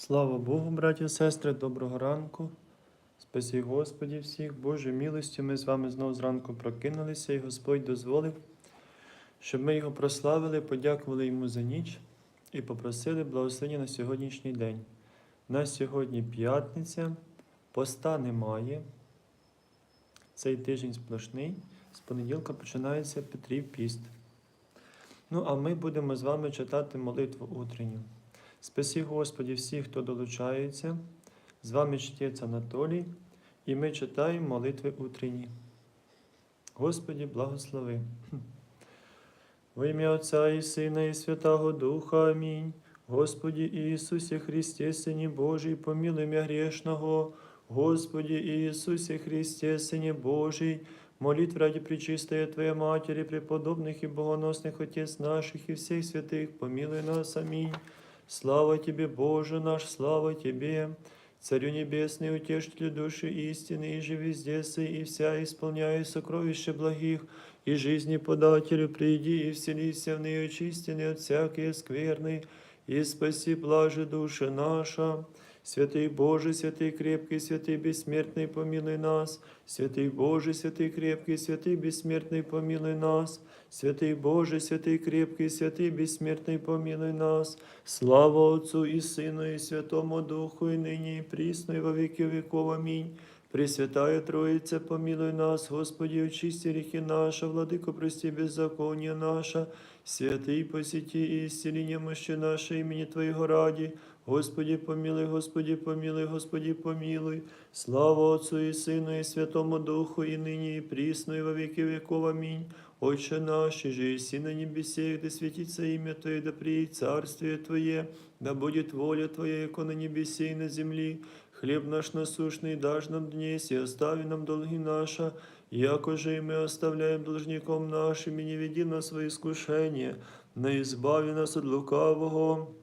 Слава Богу, браті і сестри, доброго ранку. Спасі Господі всіх, Божою милостю. Ми з вами знову зранку прокинулися, і Господь дозволив, щоб ми його прославили, подякували йому за ніч і попросили благословення на сьогоднішній день. На сьогодні п'ятниця, поста немає. Цей тиждень сплошний. З понеділка починається Петрів піст. Ну, а ми будемо з вами читати молитву утренню. Спасі Господі всіх, хто долучається. З вами чтець Анатолій, і ми читаємо молитви утренні. Господі, благослови. Во ім'я Отця і Сина, і Святого Духа. Амінь. Господі Ісусі Христе, Сині Божий, помилуй мя грешного. Господи Иисусе Христе, Сыне Божий, молитв ради Пречистая Твоей Матери, преподобных и богоносных Отец наших и всех святых, помилуй нас. Аминь. Слава Тебе, Боже наш, слава Тебе, Царю Небесный, утешителю души истины, и же везде сы, и вся исполняя сокровища благих, и жизни подателю, приди и вселися в нее очистенный от всякой скверны, и спаси блаже души наша. Святий Боже, святий крепкий, святий безсмертний, помилуй нас. Святий Боже, святий крепкий, святий безсмертний, помилуй нас. Святий Боже, святий крепкий, святий безсмертний, помилуй нас. Слава Отцу і Сину, і Святому Духу, і нині, і прісно, і во віки віков. Амінь. Пресвятая Троїця, помилуй нас, Господи, очисти грехи наши, Владыко, прости беззаконие наше, святий посети і исцели мощи наше імені Твоєго раді. Господи, помилуй, Господи, помилуй, Господи, помилуй. Слава Отцу і Сину, і Святому Духу, і нині, і прісно, і во віки віков. Амінь. Отче наш, же еси на небесех, да святится имя Твое, да приедет царствие Твое, да будет воля Твоя, яко на небесе и на земли. Хлеб наш насущный дашь нам днесь, и остави нам долги наши, яко же и мы оставляем должником нашим, и не веди нас во искушение, но избави нас от лукавого.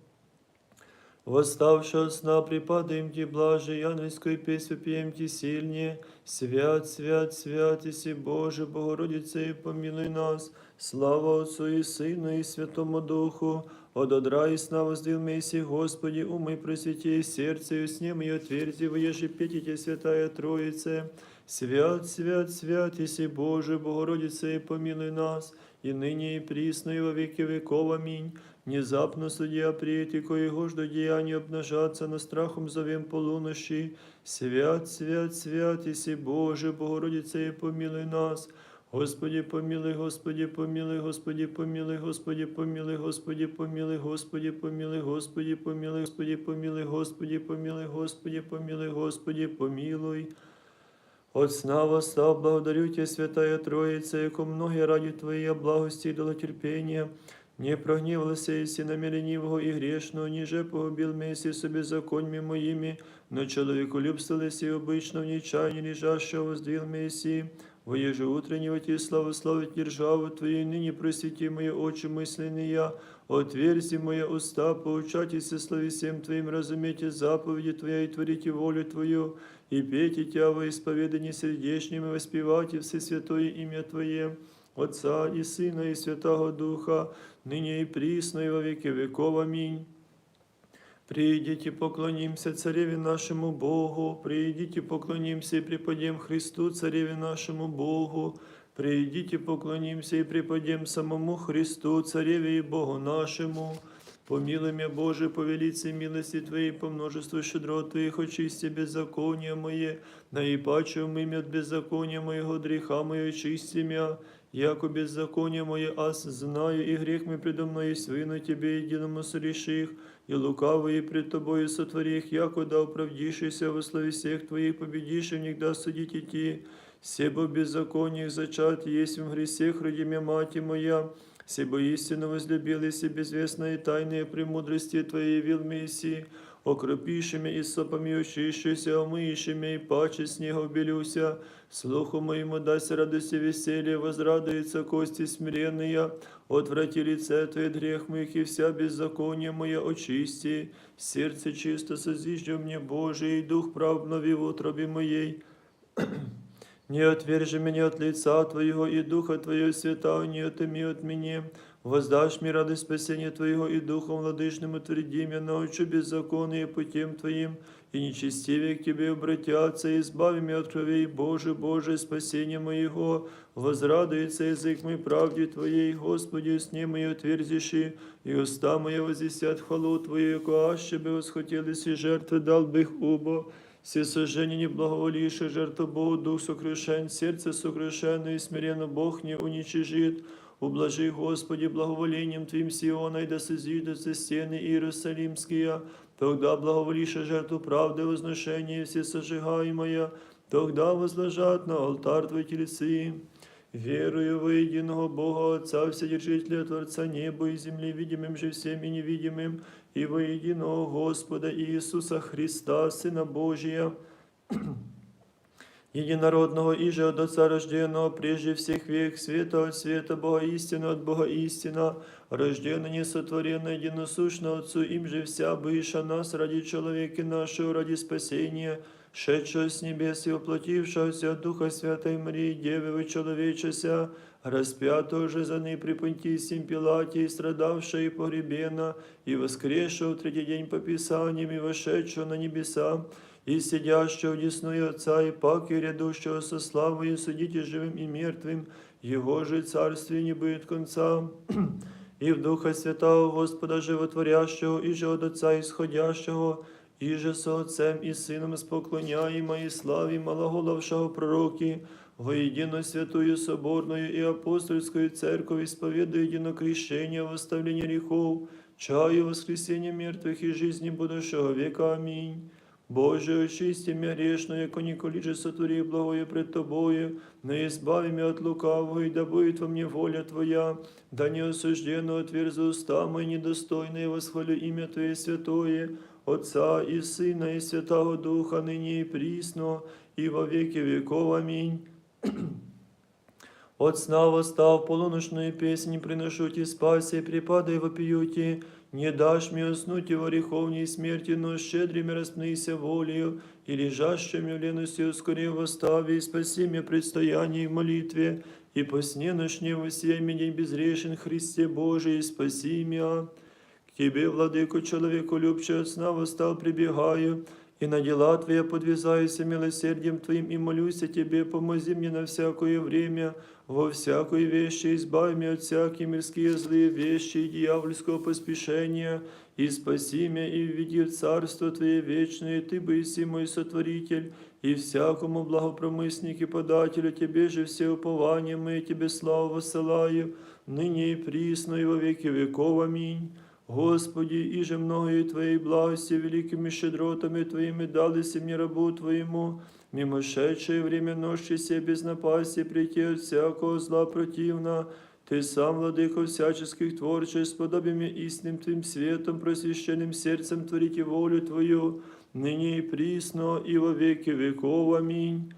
Восставши от сна, припадаем Ти, блаже, ангельскую песню пьем Ти сильнее. Свят, свят, свят, Иси Боже, Богородице, и помилуй нас. Слава Отцу и Сыну, и Святому Духу. От одра и сна воздвил Месси, Господи, умы просвети, сердце и снем и отверзи, воеже петите, Святая Троице. Свят, свят, свят, Иси Боже, Богородице, и помилуй нас, и ныне, и присно, и во веки веков. Аминь. Внезапно судья приети, коего жду деяния обнажаться, на страхом зовем полунощи. Свят, свят, свят, Иси Боже, Богородице, и помилуй нас. Господи, помилуй, Господи, помилуй, Господи, помилуй, Господи, помилуй, Господи, помилуй, Господи, помилуй, Господи, помилуй, Господи, помилуй, Господи, помилуй, Господи, помилуй, Господи, помилуй. От слава, слав, благодарю Тебя, Святая Троица, яку многие ради Твоей благости и долотерпения, не прогнівалися єсі наміренівого і грішного, ніже погубіл месі собі законьми моїми, но чоловіку любстилися і обично в нічайні ліжащого воздвіл месі, Воеже утреннего Тебе славословить державу Твою, ныне просвети мои очи мысленные, отверзи мои уста, поучайтесь слави всем Твоим, разумейте заповеди Твоя и творите волю Твою, и пейте Тя во исповедании сердечнем, и воспевайте все святое имя Твое, Отца и Сына и Святого Духа, ныне и присно, и во веки веков. Аминь. Прийдіть і поклонімся Цареві нашому Богу, прийдіть і поклонімся і преподім Христу, Цареві нашому Богу, прийдіть і поклонімся і преподім самому Христу, Цареві і Богу нашому. Помилуй меня, Боже, по велице милости Твоей, по множеству щедрот Твоих, очисти беззаконие мое, наипаче умыми от беззакония моего, греха мое, очисти меня, яко беззаконие мое, аз знаю, и грех мой предо мной, свину Тебе единому сореших, и лукавые пред Тобою сотворих, яко да оправдишься во славе всех Твоих, победишь и всегда судить идти. Себо беззакониях зачат есть в гресех, роди меня, мать моя, Себо истинно возлюбились и безвестные и тайные премудрости Твоей явил Мессии, окропишими и сопами очищуся, омыишими и паче снегов белюся, слуху моему дасть радость и веселье, возрадуется кости смиренные, отврати лице Твое от грех моих и вся беззаконие мое очисти, сердце чисто созиждем мне, Боже, и дух прав обнови в утробе моей. Не отвержи меня от лица Твоего, и Духа Твоего Святого не отыми от меня. воздашь мне радость спасения Твоего и Духом Владычным утвердим, я научу беззаконие путем Твоим, и нечестивее к Тебе обратятся, и избави меня от кровей, Боже, Боже, спасение моего, возрадуется язык мой правде Твоей, Господи, сне мои отверзиши, и уста мои возвестят хвалу Твою, яко аще бы восхотелись и жертвы дал бы их убо, все сожжения не благоволившие жертву Богу, дух сокрушен, сердце сокрушенно и смиренно Бог не уничижит. Ублажи, Господи, благоволением Твоим Сиона, и да созидутся стены Иерусалимские, тогда благоволиша жертву правды возношения все сожигаемая, тогда возложат на алтарь Твой телесы. Верую во единого Бога Отца, Вседержителя Творца неба и земли, видимым же всем и невидимым, и во единого Господа Иисуса Христа, Сына Божия, единородного и же от Отца рожденного прежде всех век, света от света, Бога истина от Бога истина, рожденный несотворенный единосущно Отцу, им же вся быша нас ради человека нашего, ради спасения, шедшего с небес и воплотившегося от Духа Святой Марии, Девы вычеловечася, распятого же за ней при Понтийсим Пилате, и страдавшего и погребена, и воскресшего в третий день по Писаниям, и вошедшего на небеса, и сидящего десную Отца, и паки рядущего со славою, судите живым и мертвым, Его же царствие не будет конца. И в Духа Святого Господа Животворящего, и же от Отца исходящего, и же со Отцем и Сыном споклоняємо и славі малоголовшого пророки, воедино святую соборную и апостольскую церковь исповедую единокрещение, восставление грехов, чаю воскресения мертвых и жизни будущего века. Аминь. Боже, очисти меня грешную, яко николи же сотвори благое пред Тобою, но избави меня от лукавого, и да будет во мне воля Твоя, да не осужденно отверзу уста мои недостойные, восхвалю имя Твое святое, Отца и Сына и Святого Духа, ныне и присно, и во веки веков. Аминь. От сна восстав, полуночную песнь приношу ти спаси, припадай вопиюти, не дашь мне уснуть и в ореховней смерти, но щедрыми распнися волею, и лежащими в лености ускори восстави, и спаси меня предстоянии в молитве, и по сне ночне восей меня безрешен Христе Божий, спаси меня. К Тебе, владыку, человеку любче от сна восстал, прибегаю, и на дела Твоя подвязаюся милосердием Твоим, и молюсь о Тебе, помози мне на всякое время, во всякой вещи, избави меня от всякие мирские злые вещи и дьявольского поспешения, и спаси меня, и введи в Царство Твое вечное, Ты быси мой сотворитель, и всякому благопромыснику и подателю Тебе же все упования мои, Тебе славу воссылаю, ныне и присно, и во веки веков. Аминь. Господи, и же многие Твоей благости, великими щедротами Твоими дались мне рабу Твоему, мимошедшее время ночи себе без напасти прийти от всякого зла противна, Ты сам, владыко всяческих творчеств, подобиями истинным Твоим светом, просвященным сердцем творите волю Твою, ныне и присно, и во веки веков. Аминь.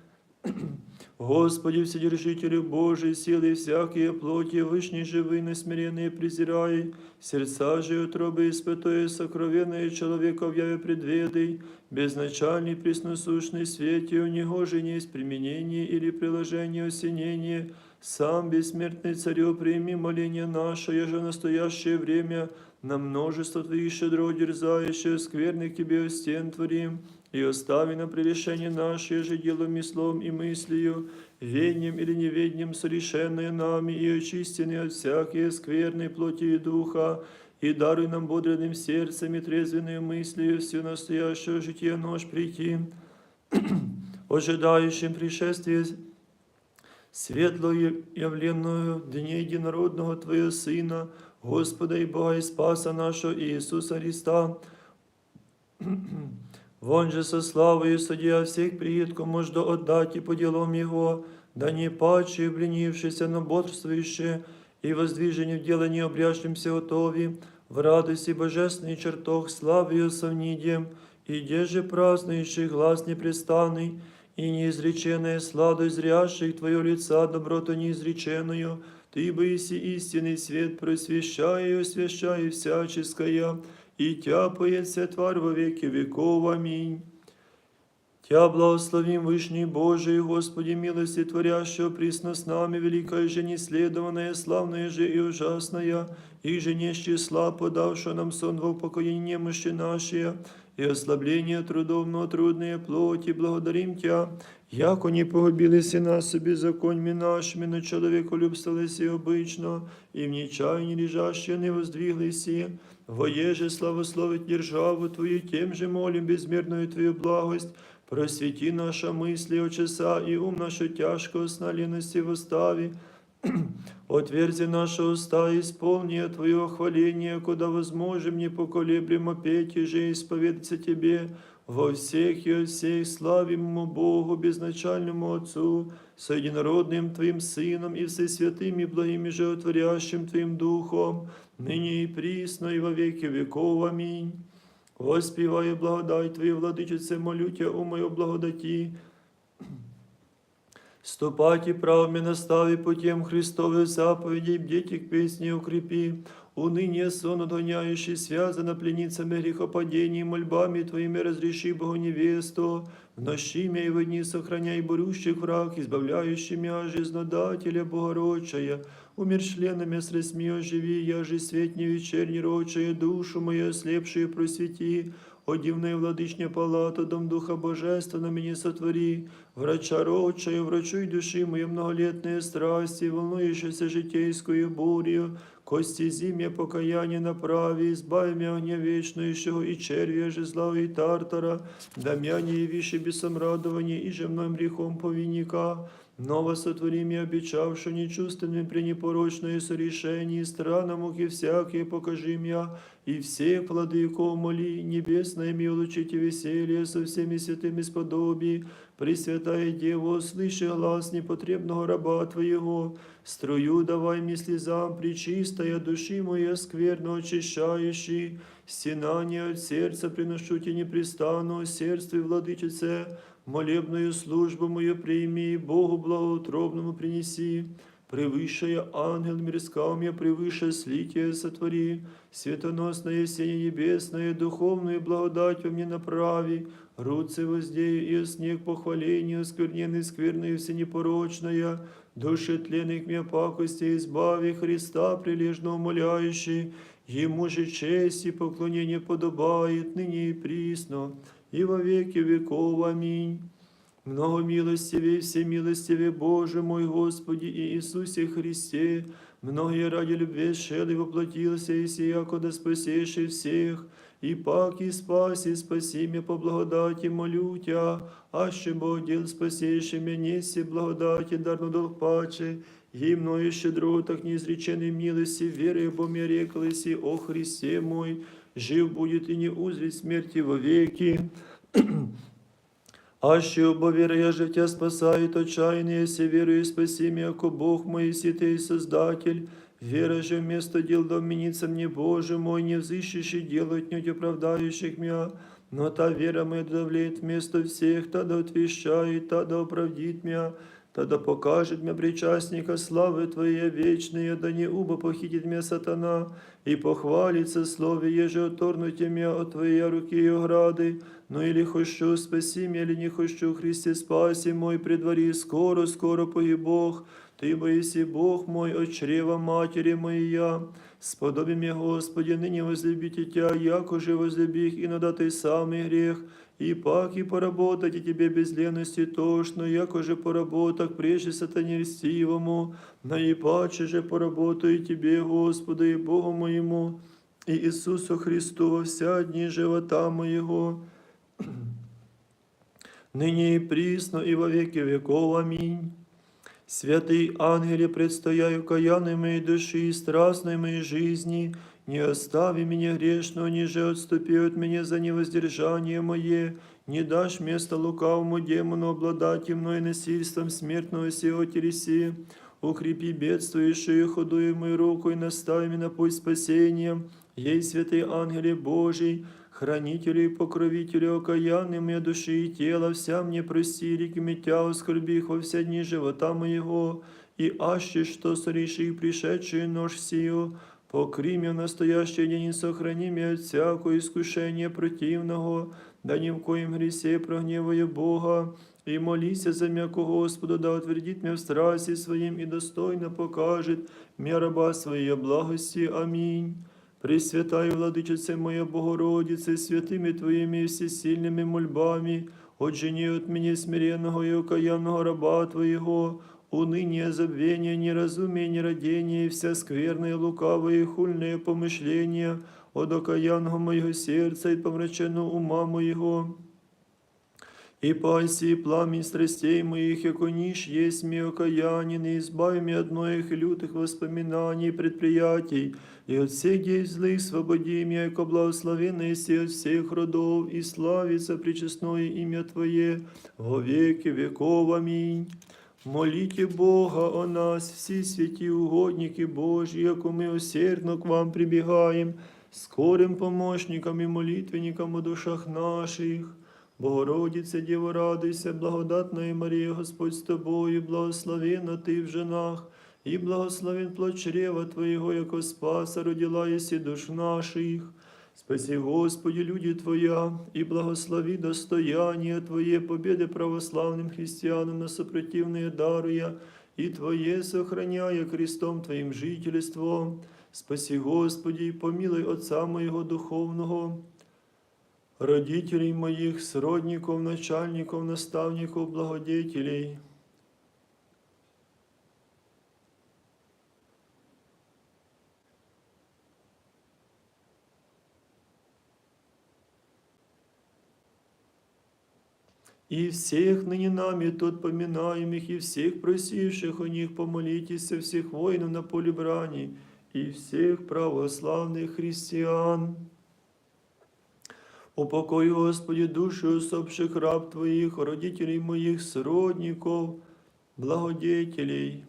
Господи, Вседержителю Божий, силы всякие плоти, вышней живы, несмиренные презирай, сердца же утробы испытое, сокровенное человека в яве предведай, безначальный пресносущный свете, у него же не есть применение или приложение осенения, сам бессмертный царю, прими моление наше, еже в настоящее время на множество Твоих щедро дерзающих, скверных Тебе стен творим, и остави на прегрешение наше же делом и словом и мыслью, веднем или неведнем совершенное нами и очистенные от всякие скверной плоти и духа, и даруй нам бодренным сердцем и трезвенной мыслью все настоящее житие нож прийти, ожидающим пришествия светлою явленную дне единородного Твоего Сына, Господа и Бога и Спаса нашего Иисуса Христа, Вон же со славою судья всех приедку можно отдать и по делам Его, да не паче, обленившийся, но бодрствующие, и воздвижение в дело не обрящимся готови, в радости божественный чертог славою совнидем, и где же празднующий глаз непрестанный, и неизреченная сладость зрящих Твое лица доброту неизреченную, Ты быси истинный свет, просвещай и освящай всяческое, и тяпается тварь во веки веков. Аминь. Тя благословим Вышний Божий, Господи, милости творящего присно с нами, великая же неследованная, славная же и ужасная, и же не с числа, подавшего нам сон во упокоение немощи наши, и ослабление трудов, но трудные плоти, благодарим Тя, яко не погубилися на собі законьми нашими, но человеколюбствовались обычно, и в нечаянии лежащие не воздвиглись, воеже славословить державу Твою, тем же молим безмерную Твою благость, Просвети наша мысли, очеса и ум нашу тяжкого сна лености в уставе. Отверзи наши уста, исполни Твое хваление, куда возможем непоколеблемо петь и же исповедаться Тебе во всех и от всех славимому Богу, безначальному Отцу, с единородным Твоим Сыном и всесвятым и благим и животворящим Твоим Духом, ныне и присно и во веки веков. Аминь. Воспіваю благодать Твою, владичице, молю Тя у мою благодаті. Ступайте правыми настави путем Христовых заповедей, бдите к песне укрепи. Уныние сон отгоняющий, связано пленницами грехопадений, мольбами Твоими разреши Богу невесту. В нощи мя и в дни сохраняй борющих враг, избавляющий мя жизнодателя Богородчая. Умер членами с ресми оживи, я же свет не вечерний рочая, душу мою ослепшую просвети. О дивная владычня палата, дом Духа Божественного мені сотвори, врача рочая, врачуй души мои многолетные страсти, волнующейся житейскую бурью, кости зимья покаяние направи, избави меня огня вечнейшего и червя жезла и тартара, да мя не явиши бесом радования и же мной грехом повинника. Ново сотвори мне обещавши нечувственным при непорочное сорешении, странно муки всякие покажи меня, и всех владыков моли, небесное ми улучите веселье со всеми святыми сподоби, Пресвятая Дева, услыши глаз непотребного раба Твоего, струю давай мне слезам, причистая души моя скверно очищающий, стенание от сердца приношу тебе непрестанно, сердце владычице, молебную службу мою прими, Богу благоутробному принеси. Превыше ангел мирскал мне, превыше слитие сотвори, светоносное сение небесное, духовную благодать во мне направи, руцы воздею и снег похваления, оскверненный скверной всенепорочная, души тленных мне пакости избави Христа, прилежно умоляющий, Ему же честь и поклонение подобает ныне и присно, и во веки веков. Аминь. Много милостивее, всемилостивее Боже мой Господи и Иисусе Христе, многие ради любви шел и воплотился, и сия, да спасеши всех, и пак и спаси, спаси меня по благодати, молю Тя, аще Бог дел спасеши меня, неси благодати, дарно долг паче, и мною щедротах неизреченной милости, верою бо мне реклоси, о Христе мой, жив будет и не узрит смерти вовеки. Аще оба вера я же Тя спасает отчаяние, се верую спаси меня, яко Бог мой, си Ты и Создатель. Вера же вместо дел доменится мне, Боже мой, не взыщущий делать не оправдающих меня, но та вера моя давлеет вместо всех, та да отвещает, та да оправдит меня, та да покажет мне причастника славы Твоей вечные, да не убо похитит меня сатана, и похвалится слове, еже оторнуть меня от Твоей руки и ограды, но или хочу спаси меня, или не хочу, Христе спаси мой, предвари, скоро, скоро погиб Бог, Ты боиси Бог мой, от чрева матери моя. Сподоби мне, Господи, ныне возлюбите Тя, яко же возлюбих, и надо Ты самый грех, и пак и поработать и Тебе без лености тошно, яко же поработах прежде сатане льстивому, наипаче же поработаю Тебе, Господу и Богу моему, и Иисусу Христу во вся дни живота моего, ныне и присно, и во веки веков. Аминь. Святый ангеле, предстояю каянной моей души и страстной моей жизни, не остави меня грешного, ниже отступи от меня за невоздержание мое, не дашь место лукавому демону обладать мной насильством смертного сего телеси. Укрепи бедствующую худую мою руку и настави меня на путь спасения. Ей, святый ангеле Божий, хранителю и покровителю окаянной моей души и тела, вся мне прости, реки метя, оскорбих во все дни живота моего, и аще что сореши пришедшую нож сию, покри меня в настоящий день и сохрани меня от всякого искушения противного, да ни в коем гресе прогневая Бога, и молися за м'яко Господу, да утвердит меня в страсти своим и достойно покажет мне раба своей благости. Аминь. Пресвятая Владычице моя Богородице, святыми Твоими и всесильными мольбами, отжени от меня смиренного и окаянного раба Твоего, уныние, забвение, неразумие, нерадение, и вся скверная, лукавая и хульные помышления от окаянного моего сердца и помраченного ума моего. И паси пламень страстей моих, яко ниш есть ми окаянин, и избави меня от многих лютых воспоминаний и предприятий, и от всех дей злых свободи меня, яко благословенный си от всех родов, и славится причестное имя Твое во веки веков. Аминь. Молите Бога о нас, всі святі угодники Божі, яко ми усердно к вам прибігаємо, скорим помощникам і молитвенникам у душах наших. Богородице, Діво, радуйся, благодатна Марія, Господь з тобою, благословена ти в женах, і благословен плод чрева Твоєго, яко спаса родила єсі душ наших. Спаси, Господи, люди Твоя, и благослови достояние Твое, победы православным христианам на сопротивные даруя, и Твое сохраняя крестом Твоим жительством. Спаси, Господи, и помилуй Отца моего духовного, родителей моих, сродников, начальников, наставников, благодетелей. И всех ныне нами тут поминаемых, и всех просивших у них помолитесь, всех воинов на поле брани, и всех православных христиан. Упокой, Господи, души усопших раб Твоих, родителей моих, сродников, благодетелей.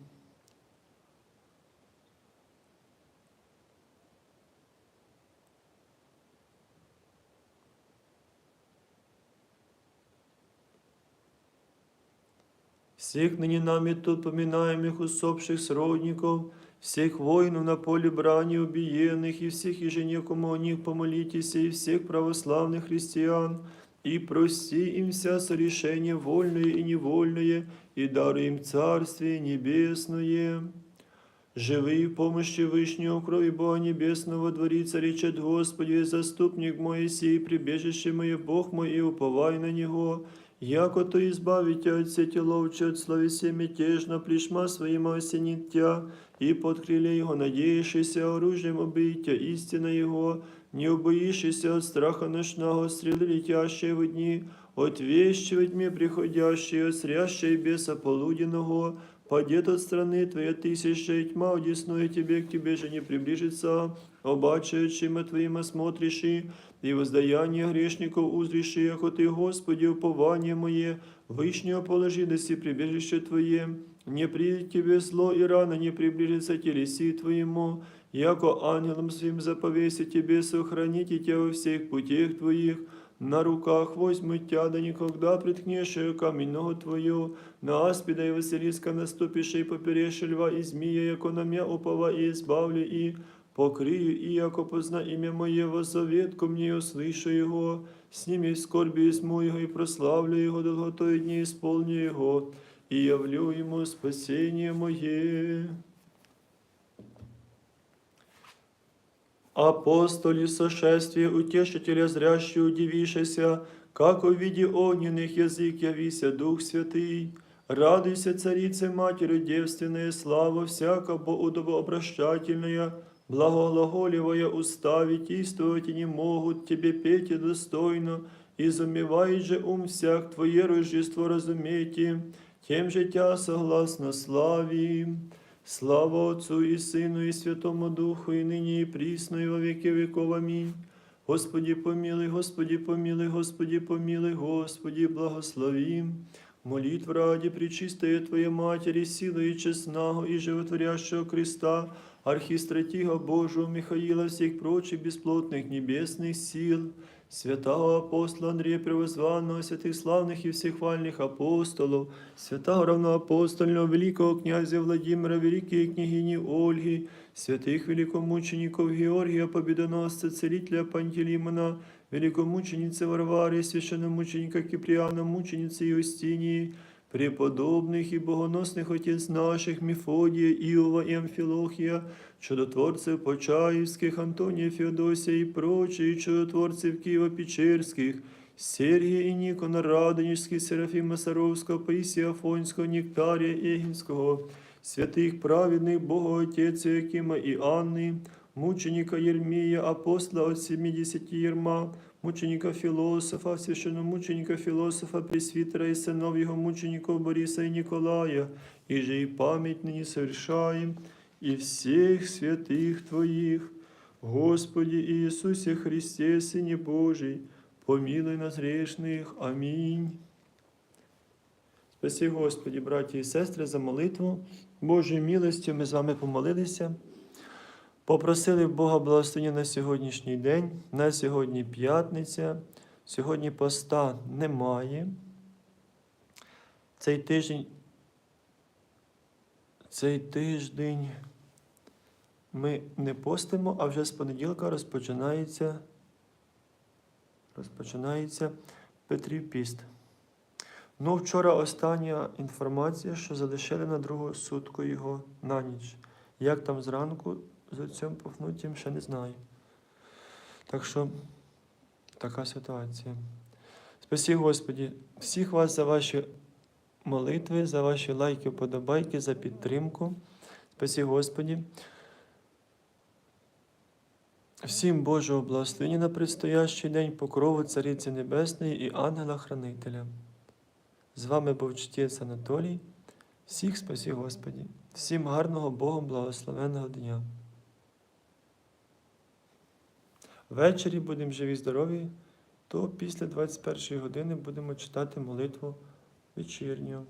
всех ныне нами тут поминаемых усопших сродников, всех воинов на поле брани убиенных, и всех еженекому о них помолитесь, и всех православных христиан, и прости им вся сорешение вольное и невольное, и даруй им Царствие Небесное. Живи в помощи Вышнего крови Бога Небесного, дворица речет Господи, заступник мой сей, прибежище мое, Бог мой, и уповай на Него, Яко то избавите от сети ловче, от словеси мятежно, плешма своим осенит тя, и под крылья его надеющийся оружием убийте истина его, не убоишься от страха ночного, стрелы летящие в дни, от вещи во тьме приходящие, от срящей беса полуденного, падет от страны твоя тысяча, и тьма одесную тебе, к тебе же не приближится, обачаючим твоим осмотришь, и воздаяние грешников узриши, яко ты, Господи, упование мое, вышнего положи, да си прибежище Твое, не придет тебе зло, и рано не приближится телеси Твоему, яко ангелом своим заповеси тебе сохраните тебя во всех путях Твоих, на руках возьму тя, да никогда приткнешь камень ногу твою, на аспида и Василиска наступишь, и поперешь льва и змея, яко на меня упова и избавлю, и покрию, и яко позна имя Мое, воззаветку мне услышу Его, сними скорби из моего и прославлю Его, долготой дни исполню Его, и явлю Ему спасение Мое. Апостоли сошествия, утешителя зрящие, удивишися, как в виде огненных язык явися Дух Святый. Радуйся, царице Матери девственная, слава всяко боудобообращательная, благоглаголивая уста, витийствовать не могут, тебе петь и достойно, и замевает же ум всяк Твое Рождество разумейте, тем же Тя согласно славим. Слава Отцу и Сыну, и Святому Духу, и ныне, и присно, и во веки веков. Аминь. Господи помилуй, Господи помилуй, Господи помилуй, Господи благословим. Молитв ради Пречистая Твоя Матери, силы и честного и животворящего креста, архистратига Божию Михаила, всех прочих бесплотных небесных сил, святого апостола Андрея Превозванного, святых славных и всехвальных апостолов, святого равноапостольного великого князя Владимира, великой княгини Ольги, святых великомучеников Георгия, Победоносца, целителя Пантелеймона, великомученицы Варвары, священномученика Киприана, мученицы Юстинии, преподобных и богоносных отец наших Мефодия, Иова и Амфилохия, чудотворцев Почаевских, Антония Феодосия и прочие чудотворцев Киева-Печерских, Сергія і Нікона Радонежський, Серафіма Саровського, Паїсія Афонського, Нектарія Егінського, святих праведних Богоотеця Якима і Анни, мученика Єрмія, апостола от 70 Єрма, мученика філософа, священномученика філософа, пресвітера і синов його мучеников Бориса і Ніколая, і же і пам'ять нині совершаем, і всіх святих Твоїх, Господи Ісусе Христе, Сині Божий, помилуй нас грешних. Амінь. Спаси, Господі, браті і сестри, за молитву. Божою милостю ми з вами помолилися. Попросили Бога благословення на сьогоднішній день. На сьогодні п'ятниця. Сьогодні поста немає. Цей тиждень. Цей тиждень ми не постимо, а вже з понеділка розпочинається розпочинається Петрів піст. Ну, вчора остання інформація, що залишили на другу сутку його на ніч. Як там зранку з отцем Пафнутієм, ще не знаю. Так що така ситуація. Спасі Господі, всіх вас за ваші молитви, за ваші лайки, вподобайки, за підтримку. Спасі Господі. Всім Божого благословення на предстоящий день, покрову Цариці Небесної і ангела-хранителя. З вами був чтець Анатолій. Всіх спасі Господі, всім гарного Богом благословенного дня. Ввечері будемо живі, здорові, то після 21 години будемо читати молитву вечірню.